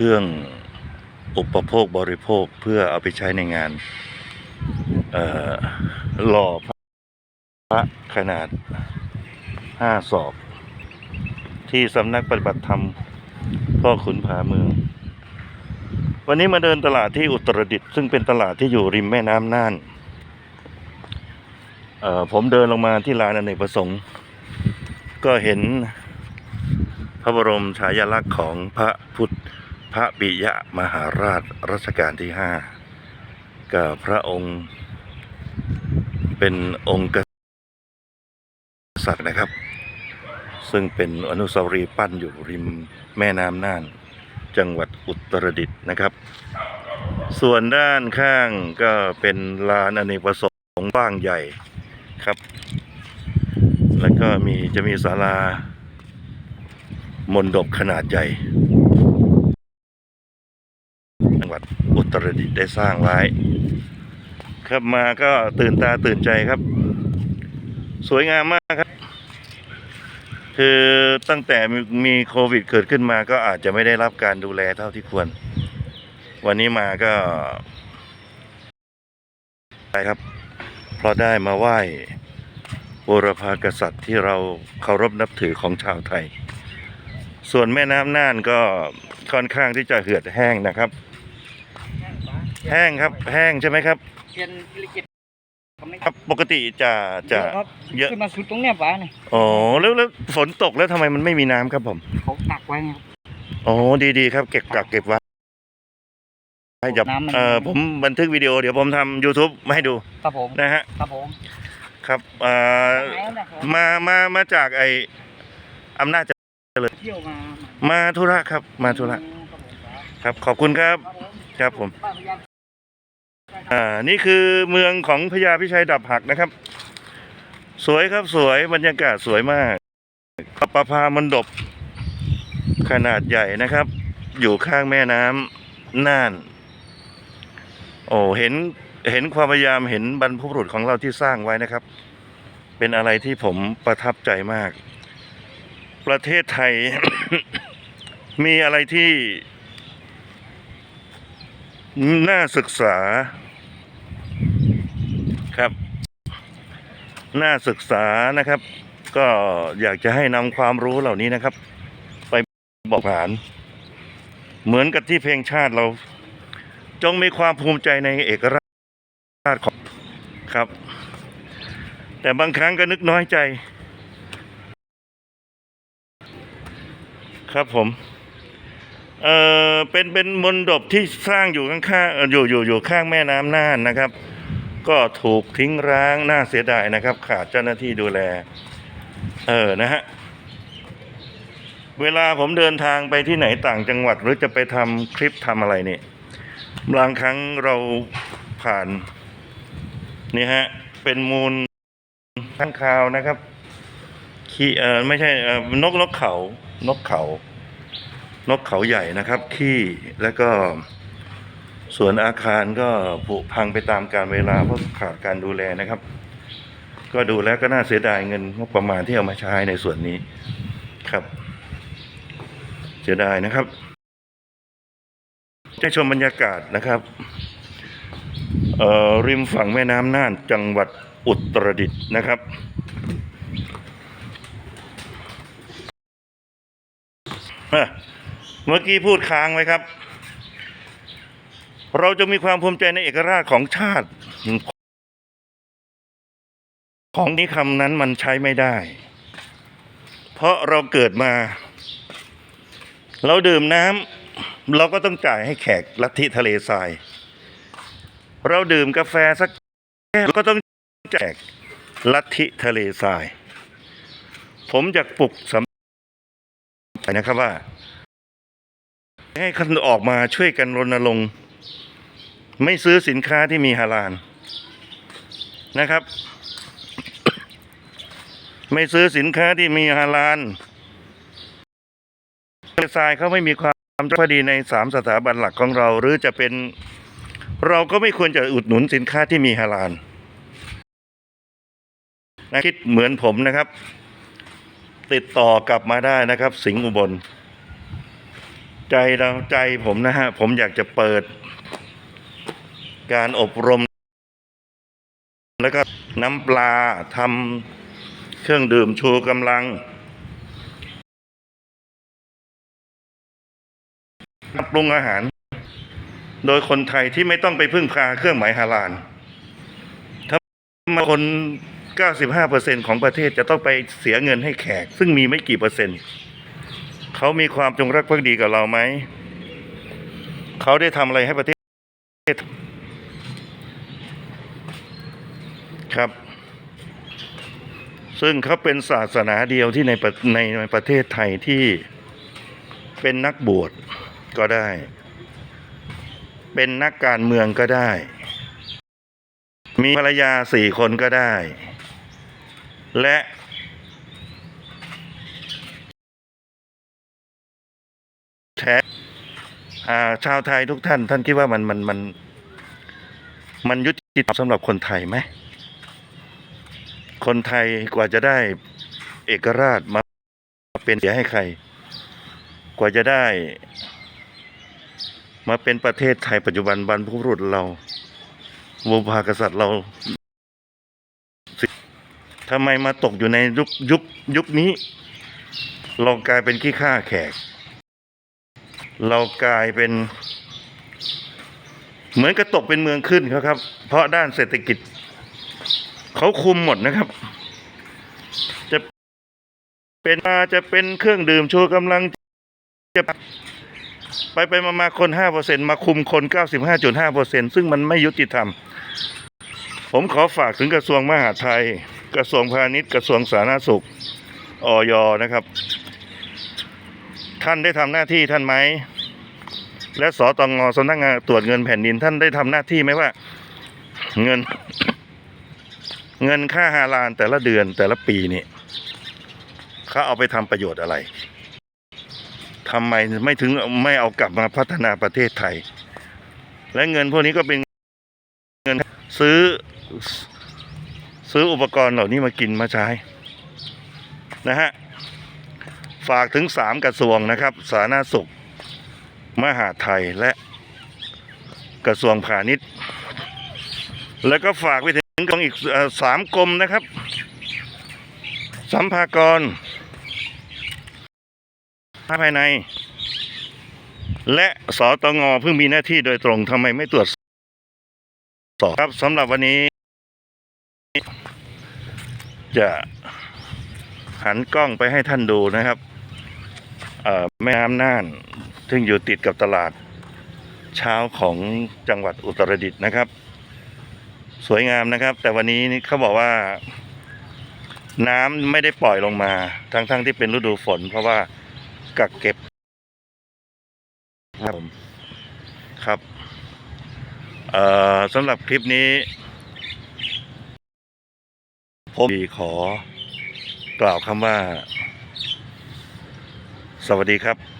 เครื่องอุปโภคบริโภคเพื่อเอาไปใช้ในงานหล่อพระขนาดห้าศอก ที่สำนักปฏิบัติธรรมพ่อขุนผาเมือง วันนี้มาเดินตลาดที่อุตรดิตถ์ซึ่งเป็นตลาดที่อยู่ริมแม่น้ำน่านผมเดินลงมาที่ลานอเนกประสงค์ ก็เห็นพระบรมฉายาลักษณ์ของพระพุทธ พระปิยมหาราชรัชกาลที่ห้ากับพระองค์ เป็นองค์กษัตริย์นะครับ ซึ่งเป็นอนุสาวรีย์ปั้นอยู่ริมแม่น้ำน่าน จังหวัดอุตรดิตถ์นะครับ ส่วนด้านข้างก็เป็นลานอเนกประสงค์บ้างใหญ่ครับ แล้วก็มีจะมีศาลามนดบขนาดใหญ่ ตรดิตได้สร้างไว้ ครับมาก็ตื่นตาตื่นใจครับ สวยงามมากครับ คือตั้งแต่มีโควิดเกิดขึ้นมาก็อาจจะไม่ได้รับการดูแลเท่าที่ควร วันนี้มาก็ไปครับ เพราะได้มาไหว้บูรพากษัตริย์ที่เราเคารพนับถือของชาวไทย ส่วนแม่น้ำน่านก็ค่อนข้างที่จะเหือดแห้งนะครับ แห้งครับ แห้งใช่ไหมครับ เทียนพิลิกิตเขาไม่ครับปกติจะจะครับเยอะขึ้นมาสุดตรงเนี้ยป้าเนี่ยอ๋อแล้วแล้วฝนตกแล้วทำไมมันไม่มีน้ำครับผมเขาตักไว้ไงครับ อ๋อดีๆครับ เก็บกักเก็บไว้ให้จับน้ำมัน เอ่อผมบันทึกวิดีโอเดี๋ยวผมทำ YouTube มาให้ดูครับผมนะฮะครับผมครับเอ่อไหนนะครับมามามาจากไออำนาจเจริญเที่ยวมามาธุระครับ มาธุระอืมครับผมป้าครับขอบคุณครับ ครับผมครับผมป้าพยายาม อ่า นี่คือเมืองของพญาพิชัยดับหักนะครับ สวยครับสวยบรรยากาศสวยมากประพามันดบ ขนาดใหญ่นะครับ อยู่ข้างแม่น้ำน่าน โอ้เห็นเห็นความพยายามเห็นบรรพบุรุษของเราที่สร้างไว้นะครับ เป็นอะไรที่ผมประทับใจมาก ประเทศไทย มีอะไรที่ น่าศึกษา ครับ น่าศึกษานะครับ ก็อยากจะให้นำความรู้เหล่านี้นะครับ ไปบอกหลาน เหมือนกับที่เพลงชาติเรา จงมีความภูมิใจในเอกราชของครับ แต่บางครั้งก็นึกน้อยใจ ครับผมเออเป็นเป็นมนดบที่สร้างอยู่ข้างๆอยู่อยู่อยู่ข้างแม่น้ำน่านนะครับ ก็ถูกทิ้งร้างน่าเสียดายนะครับ ขาดเจ้าหน้าที่ดูแล เออนะฮะเวลาผมเดินทางไปที่ไหนต่างจังหวัด หรือจะไปทำคลิปทำอะไรเนี่ยบางครั้งเราผ่านนี่ฮะเป็นมูลข้างคาวนะครับขี้เออไม่ใช่เออนกนกเขา นกเขา นกเขาใหญ่นะครับ ขี้แล้วก็ ส่วนอาคารก็ผุพังไปตามการเวลาเพราะขาดการดูแลนะครับ ก็ดูแล้วก็น่าเสียดายเงินงบประมาณที่เอามาใช้ในส่วนนี้ครับ เสียดายนะครับจะชมบรรยากาศนะครับเอ่อริมฝั่งแม่น้ำน่านจังหวัดอุตรดิตถ์นะครับ เมื่อกี้พูดค้างไว้ครับ เราจะมีความภูมิใจในเอกราชของชาติ ของนี้คำนั้นมันใช้ไม่ได้ เพราะเราเกิดมา เราดื่มน้ำเราก็ต้องจ่ายให้แขกลัทธิทะเลทราย เราดื่มกาแฟสักแก้วก็ต้องแจกลัทธิทะเลทราย ผมอยากปลุกสำนะครับว่า ให้คนออกมาช่วยกันรณรงค์ ไม่ซื้อสินค้าที่มีฮาลาลนะครับ ไม่ซื้อสินค้าที่มีฮาลาลทรายเขาไม่มีความพอดีในสามสถาบันหลักของเรา หรือจะเป็นเราก็ไม่ควรจะอุดหนุนสินค้าที่มีฮาลาลนะคิดเหมือนผมนะครับ ติดต่อกลับมาได้นะครับ สิงห์อุบล ใจเราใจผมนะฮะ ผมอยากจะเปิด การอบรม แล้วก็น้ำปลาทำเครื่องดื่มชูกำลังปรุงอาหาร โดยคนไทยที่ไม่ต้องไปพึ่งพาเครื่องหมายฮาลาลถ้ามาคน 95%ของประเทศจะต้องไปเสียเงินให้แขก ซึ่งมีไม่กี่เปอร์เซ็นต์ เขามีความจงรักภักดีกับเราไหม เขาได้ทำอะไรให้ประเทศ ครับ ซึ่งเขาเป็นศาสนาเดียวที่ในในในประเทศไทยที่เป็นนักบวชก็ได้ เป็นนักการเมืองก็ได้ มีภรรยาสี่คนก็ได้ และแท้าชาวไทยทุกท่าน ท่านคิดว่ามันมันมันมันยุติธรรมสำหรับคนไทยไหม คนไทยกว่าจะได้เอกราชมาเป็นเสียให้ใคร กว่าจะได้ มาเป็นประเทศไทยปัจจุบันบรรพบุรุษเราวงภากษัตริย์เราทำไมมาตกอยู่ในยุคยุคยุคนี้ เรากลายเป็นขี้ข้าแขก เรากลายเป็น เหมือนกระตกเป็นเมืองขึ้นครับ เพราะด้านเศรษฐกิจ เขาคุมหมดนะครับ จะเป็นมาจะเป็นเครื่องดื่มชูกำลังจะไปไปมามาคนห้าเปอร์เซ็นมาคุมคนเก้าสิบห้าจุดห้าเปอร์เซ็นซึ่งมันไม่ยุติธรรม ผมขอฝากถึงกระทรวงมหาดไทย กระทรวงพาณิชย์กระทรวงสาธารณสุขออยนะครับ ท่านได้ทำหน้าที่ท่านไหมและสตงงสำนักงานตรวจเงินแผ่นดินท่านได้ทำหน้าที่ไหมว่า เงิน เงินค่าฮาลาลแต่ละเดือนแต่ละปีนี่เขาเอาไปทำประโยชน์อะไรทำไมไม่ถึงไม่เอากลับมาพัฒนาประเทศไทย และเงินพวกนี้ก็เป็นเงินซื้อซื้ออุปกรณ์เหล่านี้มากินมาใช้นะฮะฝากถึงสามกระทรวงนะครับ สาธารณสุข มหาไทยและกระทรวงพาณิชย์ แล้วก็ฝากไปถึง กองอีกสามกรมนะครับ สัมภากรภายใน และสตงเพิ่งมีหน้าที่โดยตรงทำไมไม่ตรวจสอบครับสำหรับวันนี้ จะหันกล้องไปให้ท่านดูนะครับแม่น้ำน่าน ซึ่งอยู่ติดกับตลาดเช้าของจังหวัดอุตรดิตถ์นะครับ สวยงามนะครับ แต่วันนี้นี่เขาบอกว่า น้ำไม่ได้ปล่อยลงมา ทั้งๆทที่เป็นฤดูฝน เพราะว่ากักเก็บครับครับเอ่อสำหรับคลิปนี้ผมขอกล่าวคำว่า สวัสดีครับ